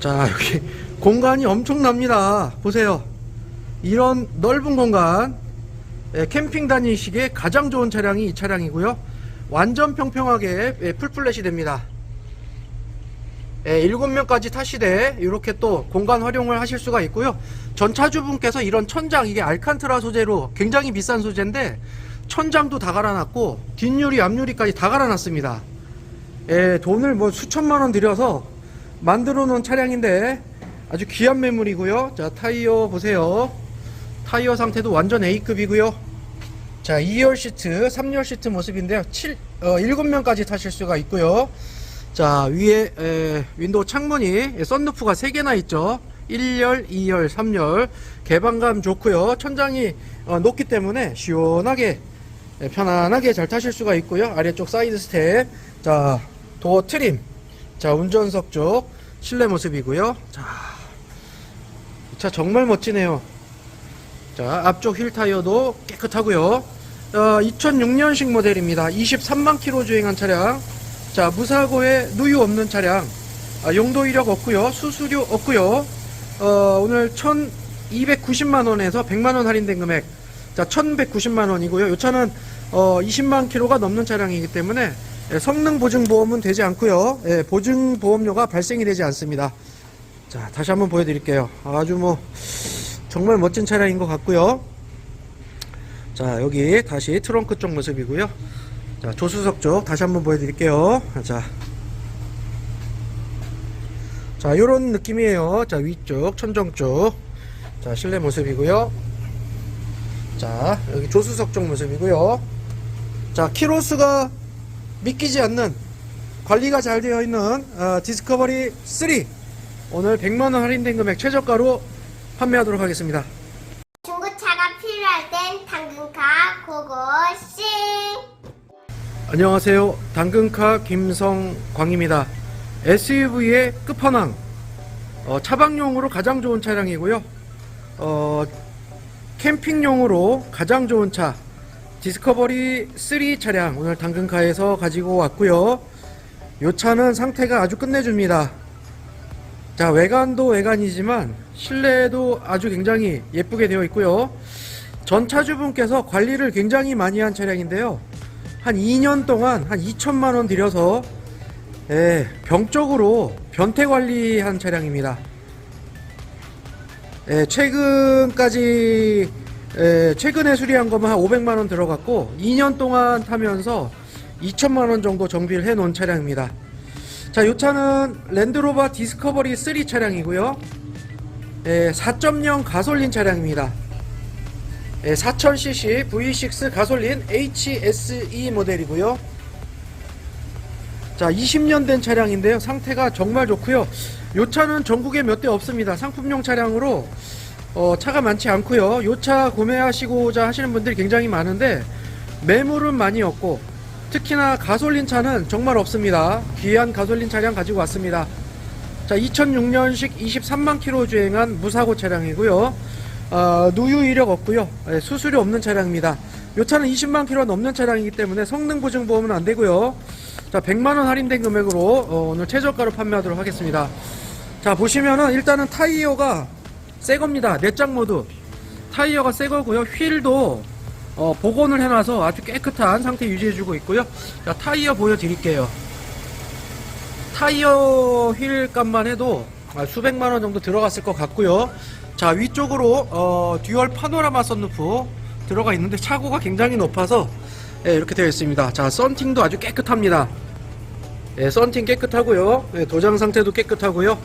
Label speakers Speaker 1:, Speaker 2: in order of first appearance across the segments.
Speaker 1: 자 여기 공간이 엄청납니다. 보세요. 이런 넓은 공간. 예, 캠핑 다니시기에 가장 좋은 차량이 이 차량이고요. 완전 평평하게 예, 풀플랫이 됩니다. 예, 7명까지 타시되 이렇게 또 공간 활용을 하실 수가 있고요. 전차주분께서 이런 천장 이게 알칸트라 소재로 굉장히 비싼 소재인데 천장도 다 갈아놨고 뒷유리 앞유리까지 다 갈아놨습니다. 예, 돈을 뭐 수천만 원 들여서 만들어 놓은 차량인데 아주 귀한 매물이고요. 자, 타이어 보세요. 타이어 상태도 완전 A급이고요. 자, 2열 시트, 3열 시트 모습인데요. 7, 어, 7명까지 타실 수가 있고요. 자, 위에 에, 윈도우 창문이 예, 썬루프가 3개나 있죠. 1열, 2열, 3열 개방감 좋고요. 천장이 어, 높기 때문에 시원하게 예, 편안하게 잘 타실 수가 있고요. 아래쪽 사이드 스텝. 자, 도어 트림. 자, 운전석 쪽 실내 모습이고요. 자, 이 차 정말 멋지네요. 자, 앞쪽 휠 타이어도 깨끗하고요. 어, 2006년식 모델입니다. 23만 킬로 주행한 차량. 자, 무사고에 누유 없는 차량. 아, 용도 이력 없고요. 수수료 없고요. 어, 오늘 1,290만 원에서 100만 원 할인된 금액. 자, 1,190만 원이고요. 이 차는 어, 20만 킬로가 넘는 차량이기 때문에 예, 성능 보증 보험은 되지 않고요. 예, 보증 보험료가 발생이 되지 않습니다. 자, 다시 한번 보여드릴게요. 아주 뭐 정말 멋진 차량인 것 같고요. 자, 여기 다시 트렁크 쪽 모습이고요. 자, 조수석 쪽 다시 한번 보여드릴게요. 자, 자, 요런 느낌이에요. 자, 위쪽 천정 쪽, 자 실내 모습이고요. 자, 여기 조수석 쪽 모습이고요. 자, 키로수가 믿기지 않는 관리가 잘 되어 있는 어, 디스커버리 3 오늘 100만원 할인된 금액 최저가로 판매하도록 하겠습니다.
Speaker 2: 중고차가 필요할 땐 당근카 고고싱.
Speaker 1: 안녕하세요. 당근카 김성광입니다. SUV의 끝판왕. 어, 차박용으로 가장 좋은 차량이고요. 어, 캠핑용으로 가장 좋은 차 디스커버리 3 차량 오늘 당근카에서 가지고 왔고요. 이 차는 상태가 아주 끝내줍니다. 자 외관도 외관이지만 실내도 아주 굉장히 예쁘게 되어 있고요. 전 차주분께서 관리를 굉장히 많이 한 차량인데요. 한 2년 동안 한 2천만 원 들여서 예, 병적으로 변태 관리한 차량입니다. 예, 최근까지 예, 최근에 수리한 거면 한 500만 원 들어갔고 2년 동안 타면서 2천만 원 정도 정비를 해 놓은 차량입니다. 자, 이 차는 랜드로버 디스커버리 3 차량이고요. 예, 4.0 가솔린 차량입니다. 예, 4000cc V6 가솔린 HSE 모델이고요. 자, 20년 된 차량인데요. 상태가 정말 좋고요. 이 차는 전국에 몇 대 없습니다. 상품용 차량으로 어, 차가 많지 않고요. 요 차 구매하시고자 하시는 분들이 굉장히 많은데 매물은 많이 없고 특히나 가솔린 차는 정말 없습니다. 귀한 가솔린 차량 가지고 왔습니다. 자, 2006년식 23만 킬로 주행한 무사고 차량이고요. 어, 누유 이력 없고요. 예, 수수료 없는 차량입니다. 요 차는 20만 킬로 넘는 차량이기 때문에 성능 보증 보험은 안 되고요. 자, 100만 원 할인된 금액으로 어, 오늘 최저가로 판매하도록 하겠습니다. 자, 보시면은 일단은 타이어가 새 겁니다. 내장 모드. 타이어가 새 거고요. 휠도 어, 복원을 해놔서 아주 깨끗한 상태 유지해주고 있고요. 자, 타이어 보여드릴게요. 타이어 휠 값만 해도 아, 수백만 원 정도 들어갔을 것 같고요. 자, 위쪽으로 어, 듀얼 파노라마 썬루프 들어가 있는데 차고가 굉장히 높아서 예, 이렇게 되어 있습니다. 자, 썬팅도 아주 깨끗합니다. 예, 썬팅 깨끗하고요. 예, 도장 상태도 깨끗하고요.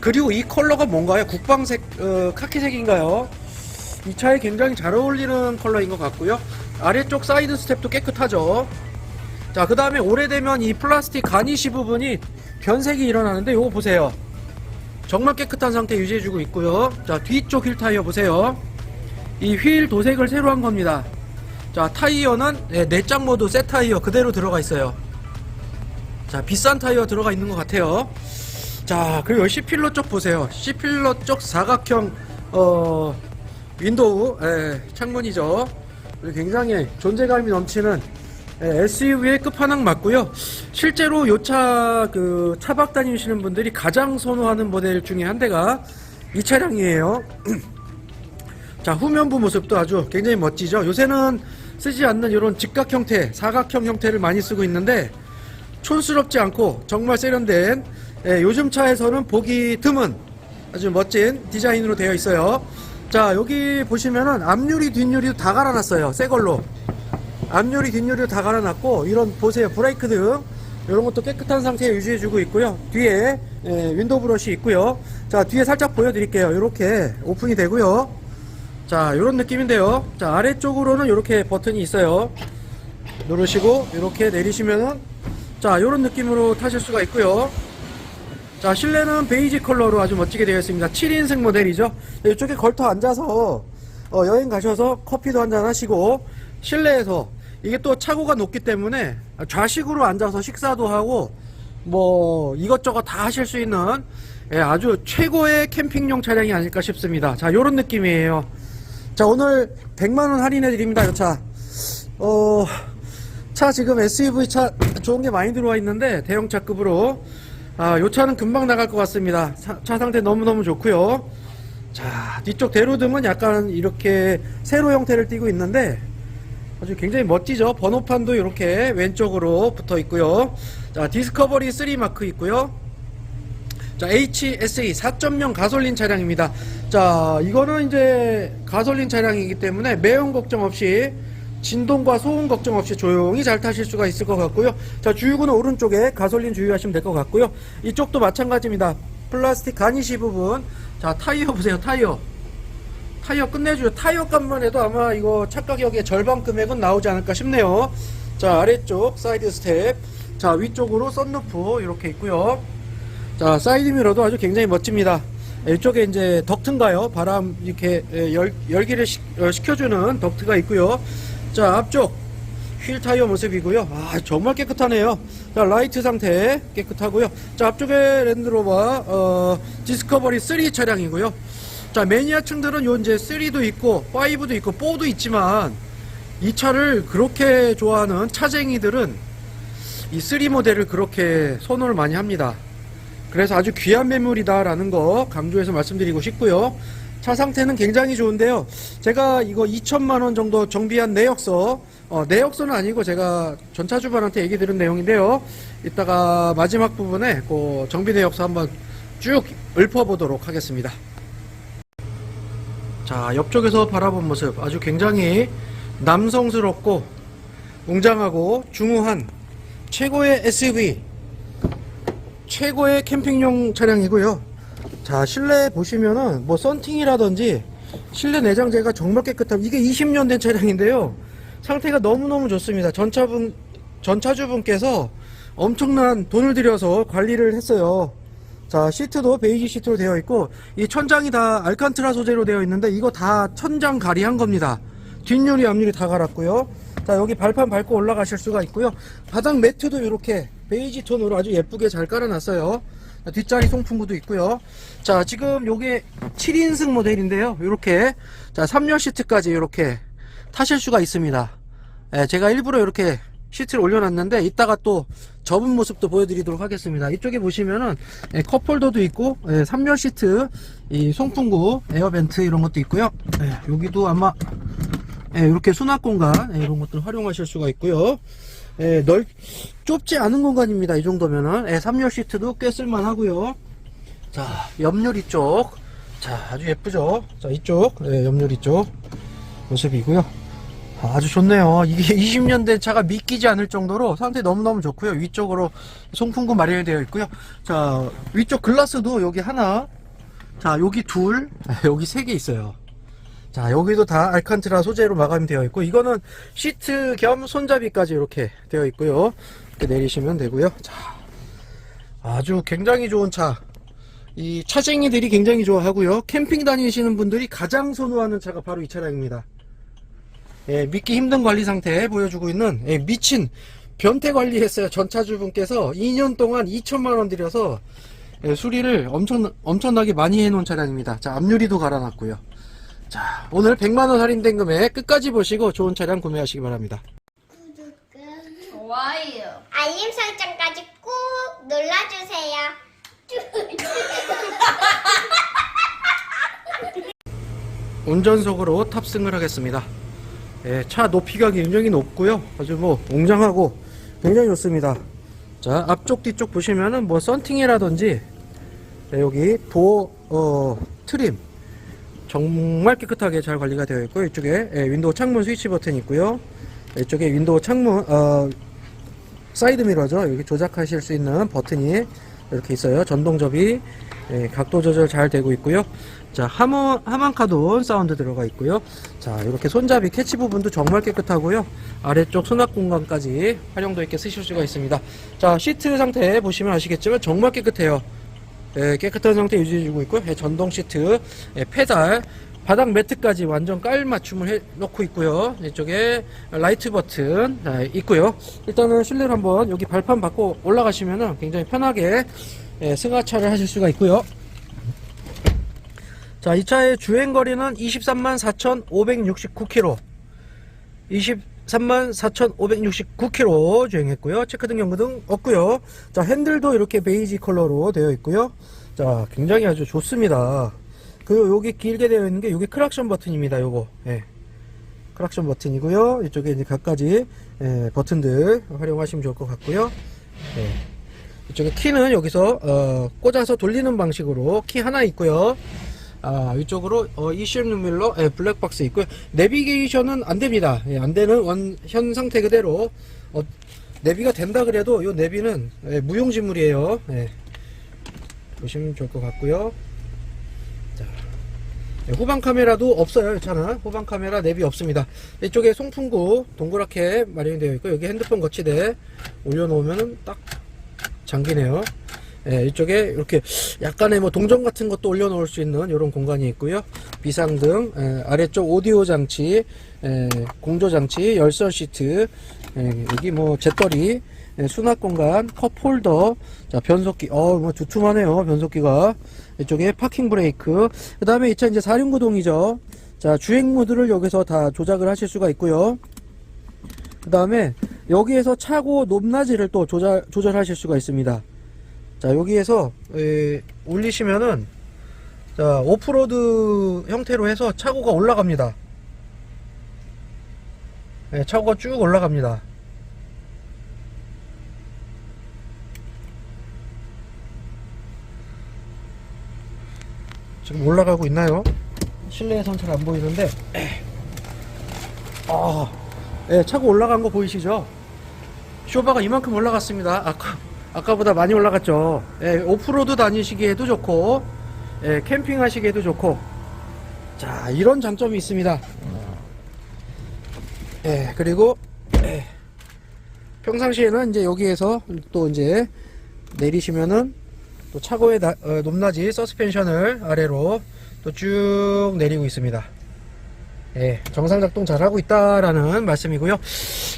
Speaker 1: 그리고 이 컬러가 뭔가요? 국방색, 어, 카키색인가요? 이 차에 굉장히 잘 어울리는 컬러인 것 같고요. 아래쪽 사이드 스텝도 깨끗하죠. 자, 그 다음에 오래되면 이 플라스틱 가니시 부분이 변색이 일어나는데 요거 보세요. 정말 깨끗한 상태 유지해주고 있고요. 자, 뒤쪽 휠 타이어 보세요. 이 휠 도색을 새로 한 겁니다. 자, 타이어는 네, 내장 모드 새 타이어 그대로 들어가 있어요. 자, 비싼 타이어 들어가 있는 것 같아요. 자, 그리고 C필러 쪽 보세요. C필러 쪽 사각형, 어, 윈도우, 예, 창문이죠. 굉장히 존재감이 넘치는 SUV의 끝판왕 맞고요. 실제로 요차그 차박 다니시는 분들이 가장 선호하는 모델 중에 한 대가 이 차량이에요. 자 후면부 모습도 아주 굉장히 멋지죠. 요새는 쓰지 않는 이런 직각 형태, 사각형 형태를 많이 쓰고 있는데 촌스럽지 않고 정말 세련된 예, 요즘 차에서는 보기 드문 아주 멋진 디자인으로 되어 있어요. 자 여기 보시면은 앞유리 뒷유리도 다 갈아놨어요. 새 걸로. 앞유리 뒷유리도 다 갈아놨고 이런 보세요 브레이크 등 이런 것도 깨끗한 상태에 유지해주고 있고요. 뒤에 예, 윈도우 브러시 있고요. 자 뒤에 살짝 보여드릴게요. 이렇게 오픈이 되고요. 자 이런 느낌인데요. 자 아래쪽으로는 이렇게 버튼이 있어요. 누르시고 이렇게 내리시면은 자 이런 느낌으로 타실 수가 있고요. 자 실내는 베이지 컬러로 아주 멋지게 되어 있습니다. 7인승 모델이죠. 이쪽에 걸터 앉아서 어, 여행 가셔서 커피도 한잔 하시고 실내에서 이게 또 차고가 높기 때문에 좌식으로 앉아서 식사도 하고 뭐 이것저것 다 하실 수 있는 예, 아주 최고의 캠핑용 차량이 아닐까 싶습니다. 자 요런 느낌이에요. 자 오늘 100만원 할인해 드립니다 요차 어, 차 지금 SUV 차 좋은 게 많이 들어와 있는데 대형차급으로 아, 요 차는 금방 나갈 것 같습니다. 차, 차 상태 너무너무 좋고요. 자, 뒤쪽 대로등은 약간 이렇게 세로 형태를 띠고 있는데 아주 굉장히 멋지죠. 번호판도 이렇게 왼쪽으로 붙어 있고요. 자, 디스커버리 3 마크 있고요. 자, HSE 4.0 가솔린 차량입니다. 자, 이거는 이제 가솔린 차량이기 때문에 매연 걱정 없이 진동과 소음 걱정 없이 조용히 잘 타실 수가 있을 것 같고요. 자, 주유구는 오른쪽에 가솔린 주유하시면 될 것 같고요. 이쪽도 마찬가지입니다. 플라스틱 가니시 부분. 자, 타이어 보세요, 타이어. 타이어 끝내줘요. 타이어 값만 해도 아마 이거 차 가격의 절반 금액은 나오지 않을까 싶네요. 자, 아래쪽 사이드 스텝. 자, 위쪽으로 썬루프 이렇게 있고요. 자, 사이드 미러도 아주 굉장히 멋집니다. 이쪽에 이제 덕트인가요? 바람 이렇게 에, 열, 열기를 시, 어, 식혀주는 덕트가 있고요. 자, 앞쪽 휠 타이어 모습이고요. 아, 정말 깨끗하네요. 자, 라이트 상태 깨끗하고요. 자, 앞쪽에 랜드로버 어, 디스커버리 3 차량이고요. 자, 매니아층들은 요 이제 3도 있고 5도 있고 4도 있지만 이 차를 그렇게 좋아하는 차쟁이들은 이 3 모델을 그렇게 선호를 많이 합니다. 그래서 아주 귀한 매물이다 라는 거 강조해서 말씀드리고 싶고요. 차 상태는 굉장히 좋은데요. 제가 이거 2천만 원 정도 정비한 내역서, 어, 내역서는 아니고 제가 전차주반한테 얘기 들은 내용인데요. 이따가 마지막 부분에 그 정비 내역서 한번 쭉 읊어보도록 하겠습니다. 자, 옆쪽에서 바라본 모습 아주 굉장히 남성스럽고 웅장하고 중후한 최고의 SUV 최고의 캠핑용 차량이고요. 자, 실내 보시면은 뭐 썬팅이라든지 실내 내장재가 정말 깨끗함. 이게 20년 된 차량인데요. 상태가 너무너무 좋습니다. 전차분 전차주분께서 엄청난 돈을 들여서 관리를 했어요. 자, 시트도 베이지 시트로 되어 있고 이 천장이 다 알칸트라 소재로 되어 있는데 이거 다 천장 가리한 겁니다. 뒷유리 앞유리 다 갈았고요. 자, 여기 발판 밟고 올라가실 수가 있고요. 바닥 매트도 이렇게 베이지 톤으로 아주 예쁘게 잘 깔아놨어요. 자, 뒷자리 송풍구도 있고요. 자, 지금 요게 7인승 모델인데요. 이렇게 자, 3열 시트까지 이렇게 타실 수가 있습니다. 예, 제가 일부러 이렇게 시트를 올려놨는데 이따가 또 접은 모습도 보여드리도록 하겠습니다. 이쪽에 보시면은 예, 컵홀더도 있고 예, 3열 시트 이 송풍구 에어벤트 이런 것도 있고요. 예, 여기도 아마 예, 이렇게 수납 공간 예, 이런 것들 활용하실 수가 있고요. 예, 넓 좁지 않은 공간입니다. 이 정도면은 예, 3열 시트도 꽤 쓸만하고요. 자, 옆유리 쪽. 자, 아주 예쁘죠? 자, 이쪽. 예, 옆유리 쪽 모습이고요. 아, 아주 좋네요. 이게 20년 된 차가 믿기지 않을 정도로 상태 너무너무 좋고요. 위쪽으로 송풍구 마련되어 있고요. 자, 위쪽 글라스도 여기 하나, 자, 여기 둘, 여기 세 개 있어요. 자, 여기도 다 알칸트라 소재로 마감이 되어 있고, 이거는 시트 겸 손잡이까지 이렇게 되어 있고요. 이렇게 내리시면 되고요. 자, 아주 굉장히 좋은 차. 이 차쟁이들이 굉장히 좋아하고요. 캠핑 다니시는 분들이 가장 선호하는 차가 바로 이 차량입니다. 예, 믿기 힘든 관리 상태 보여주고 있는 예, 미친 변태 관리했어요. 전차주분께서 2년 동안 2천만 원 들여서 예, 수리를 엄청 엄청나게 많이 해놓은 차량입니다. 자, 앞유리도 갈아놨고요. 자, 오늘 100만 원 할인된 금액 끝까지 보시고 좋은 차량 구매하시기 바랍니다.
Speaker 2: 구독과
Speaker 3: 좋아요.
Speaker 2: 알림 설정까지 꾹 눌러주세요.
Speaker 1: 운전석으로 탑승을 하겠습니다. 예, 차 높이가 굉장히 높고요. 아주 뭐 웅장하고 굉장히 좋습니다. 자, 앞쪽 뒤쪽 보시면은 뭐 썬팅이라든지 네, 여기 도어 어, 트림 정말 깨끗하게 잘 관리가 되어 있고 이쪽에 예, 윈도우 창문 스위치 버튼이 있고요. 이쪽에 윈도우 창문 어, 사이드 미러죠. 여기 조작하실 수 있는 버튼이 이렇게 있어요. 전동 접이 예, 각도 조절 잘 되고 있고요. 자, 하모, 하만카돈 사운드 들어가 있고요. 자, 이렇게 손잡이 캐치 부분도 정말 깨끗하고요. 아래쪽 수납 공간까지 활용도 있게 쓰실 수가 있습니다. 자, 시트 상태 보시면 아시겠지만 정말 깨끗해요. 예, 깨끗한 상태 유지해주고 있고요. 예, 전동 시트, 예, 페달, 바닥 매트까지 완전 깔맞춤을 해 놓고 있고요. 네, 이쪽에 라이트 버튼 아, 있고요. 일단은 실내를 한번 여기 발판 받고 올라가시면 굉장히 편하게 승하차를 하실 수가 있고요. 자, 이 차의 주행거리는 234,569km 34,569km 주행했고요. 체크등 경고등 없고요. 자 핸들도 이렇게 베이지 컬러로 되어 있고요. 자 굉장히 아주 좋습니다. 그리고 여기 길게 되어 있는 게 여기 크락션 버튼입니다. 요거 예. 크락션 버튼이고요. 이쪽에 이제 각가지 예, 버튼들 활용하시면 좋을 것 같고요. 예. 이쪽에 키는 여기서 어, 꽂아서 돌리는 방식으로 키 하나 있고요. 아, 위쪽으로 어, ECM 누밀러 예, 블랙박스 있고요. 내비게이션은 안 됩니다. 예, 안 되는 원, 현 상태 그대로 어, 내비가 된다 그래도 이 내비는 예, 무용지물이에요. 예. 보시면 좋을 것 같고요. 자, 예, 후방 카메라도 없어요. 이 차는 후방 카메라 내비 없습니다. 이쪽에 송풍구 동그랗게 마련이 되어 있고 여기 핸드폰 거치대 올려놓으면 딱 잠기네요. 예, 이쪽에 이렇게 약간의 뭐 동전 같은 것도 올려놓을 수 있는 이런 공간이 있고요. 비상등, 예, 아래쪽 오디오 장치, 예, 공조 장치, 열선 시트, 예, 여기 뭐 잿더리, 예, 수납 공간, 컵 홀더, 자 변속기, 어, 뭐 두툼하네요 변속기가. 이쪽에 파킹 브레이크. 그 다음에 이 차 이제 4륜구동이죠. 자 주행 모드를 여기서 다 조작을 하실 수가 있고요. 그 다음에 여기에서 차고 높낮이를 또 조절, 조절하실 수가 있습니다. 자, 여기에서, 에, 올리시면은, 자, 오프로드 형태로 해서 차고가 올라갑니다. 예, 차고가 쭉 올라갑니다. 지금 올라가고 있나요? 실내에선 잘 안 보이는데, 아, 예, 차고 올라간 거 보이시죠? 쇼바가 이만큼 올라갔습니다. 아까, 아까보다 많이 올라갔죠. 예, 오프로드 다니시기에도 좋고, 예, 캠핑 하시기에도 좋고, 자, 이런 장점이 있습니다. 예, 그리고, 예, 평상시에는 이제 여기에서 또 이제 내리시면은 또 차고의 나- 어, 높낮이 서스펜션을 아래로 또 쭉 내리고 있습니다. 예, 정상 작동 잘 하고 있다라는 말씀이고요.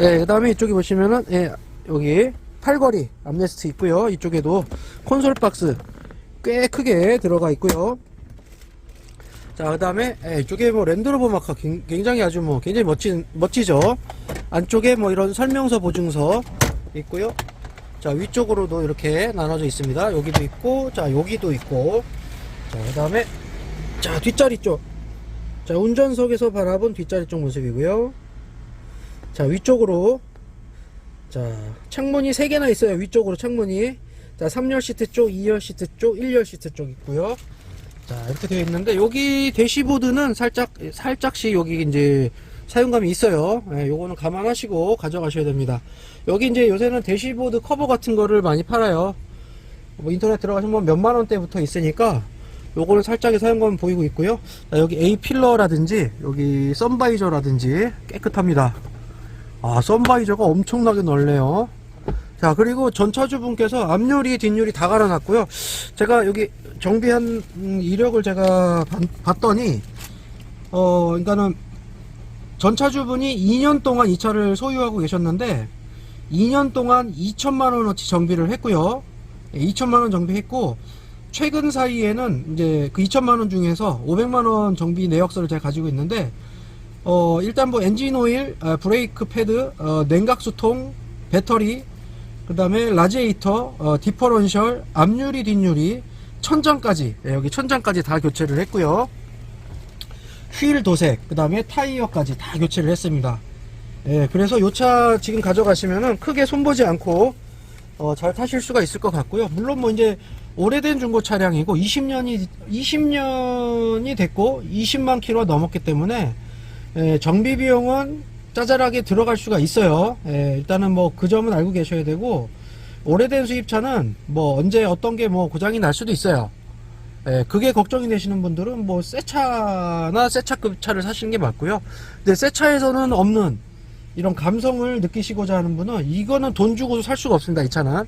Speaker 1: 예, 그 다음에 이쪽에 보시면은, 예, 여기 팔걸이 암레스트 있고요. 이쪽에도 콘솔 박스 꽤 크게 들어가 있고요. 자, 그 다음에 예, 이쪽에 뭐 랜드로버 마카 굉- 굉장히 아주 뭐 굉장히 멋진, 멋지죠. 안쪽에 뭐 이런 설명서 보증서 있고요. 자, 위쪽으로도 이렇게 나눠져 있습니다. 여기도 있고, 자, 여기도 있고. 자, 그 다음에, 자, 뒷자리 쪽. 자, 운전석에서 바라본 뒷자리 쪽 모습이고요. 자, 위쪽으로. 자, 창문이 3개나 있어요. 위쪽으로 창문이. 자, 3열 시트 쪽, 2열 시트 쪽, 1열 시트 쪽 있고요. 자, 이렇게 되어 있는데, 여기 대시보드는 살짝, 살짝씩 여기 이제 사용감이 있어요. 예, 요거는 감안하시고 가져가셔야 됩니다. 여기 이제 요새는 대시보드 커버 같은 거를 많이 팔아요. 뭐 인터넷 들어가시면 몇만 원대부터 있으니까 요거는 살짝의 사용감은 보이고 있고요. 자, 여기 A 필러라든지 여기 선바이저라든지 깨끗합니다. 아 선바이저가 엄청나게 넓네요. 자 그리고 전차주분께서 앞유리 뒷유리 다 갈아놨고요. 제가 여기 정비한 음, 이력을 제가 봤- 봤더니 어 그러니까는 전차주분이 2년 동안 이 차를 소유하고 계셨는데 2년 동안 2천만 원어치 정비를 했고요. 2천만 원 정비했고 최근 사이에는 이제 그 2천만 원 중에서 500만 원 정비 내역서를 제가 가지고 있는데 어 일단 뭐 엔진 오일, 아, 브레이크 패드, 어, 냉각수통, 배터리, 그 다음에 라지에이터, 어, 디퍼런셜, 앞유리, 뒷유리, 천장까지, 예, 여기 천장까지 다 교체를 했고요. 휠 도색, 그 다음에 타이어까지 다 교체를 했습니다. 예, 그래서 요차 지금 가져가시면은 크게 손보지 않고 어, 잘 타실 수가 있을 것 같고요. 물론 뭐 이제 오래된 중고 차량이고 20년이 20년이 됐고 20만 킬로 넘었기 때문에 예, 정비 비용은 짜잘하게 들어갈 수가 있어요. 예, 일단은 뭐 그 점은 알고 계셔야 되고 오래된 수입차는 뭐 언제 어떤 게 뭐 고장이 날 수도 있어요. 예, 그게 걱정이 되시는 분들은 뭐 새 차나 새 차급 차를 사시는 게 맞고요. 근데 새 차에서는 없는 이런 감성을 느끼시고자 하는 분은 이거는 돈 주고도 살 수가 없습니다. 이 차는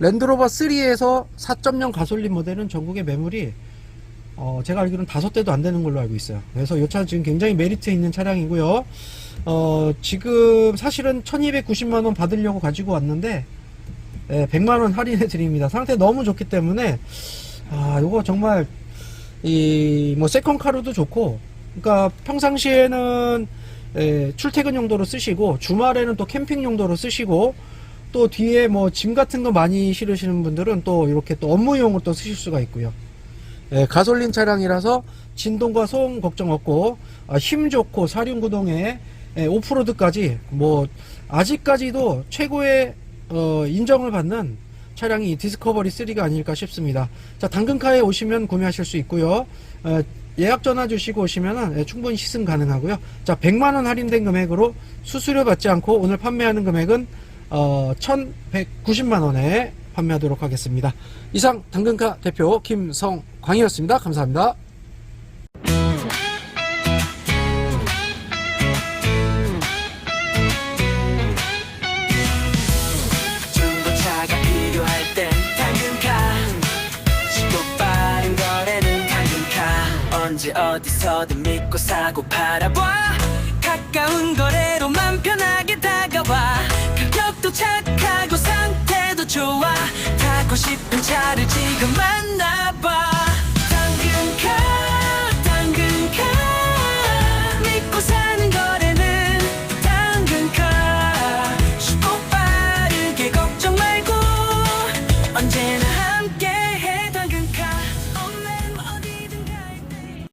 Speaker 1: 랜드로버 3에서 4.0 가솔린 모델은 전국에 매물이 어, 제가 알기로는 다섯 대도 안 되는 걸로 알고 있어요. 그래서 이 차는 지금 굉장히 메리트 있는 차량이고요. 어, 지금 사실은 1290만원 받으려고 가지고 왔는데, 예, 100만원 할인해 드립니다. 상태 너무 좋기 때문에, 아, 요거 정말, 이, 뭐, 세컨카로도 좋고, 그러니까 평상시에는 예, 출퇴근 용도로 쓰시고, 주말에는 또 캠핑 용도로 쓰시고, 또 뒤에 뭐 짐 같은 거 많이 실으시는 분들은 또 이렇게 또 업무용으로 또 쓰실 수가 있고요. 예, 가솔린 차량이라서 진동과 소음 걱정 없고 아, 힘 좋고 사륜구동에 예, 오프로드까지 뭐 아직까지도 최고의 어, 인정을 받는 차량이 이 디스커버리 3가 아닐까 싶습니다. 자 당근카에 오시면 구매하실 수 있고요. 어, 예약 전화 주시고 오시면 충분히 시승 가능하고요. 자 100만원 할인된 금액으로 수수료 받지 않고 오늘 판매하는 금액은 어, 1190만원에 판매하도록 하겠습니다. 이상 당근카 대표 김성 광이었습니다. 감사합니다.
Speaker 3: 어디서든 믿고 사고 팔아봐. 가까운 거래로만 편하게 다가와. 가격도 착하고 상태도 좋아. 타고 싶은 차를 지금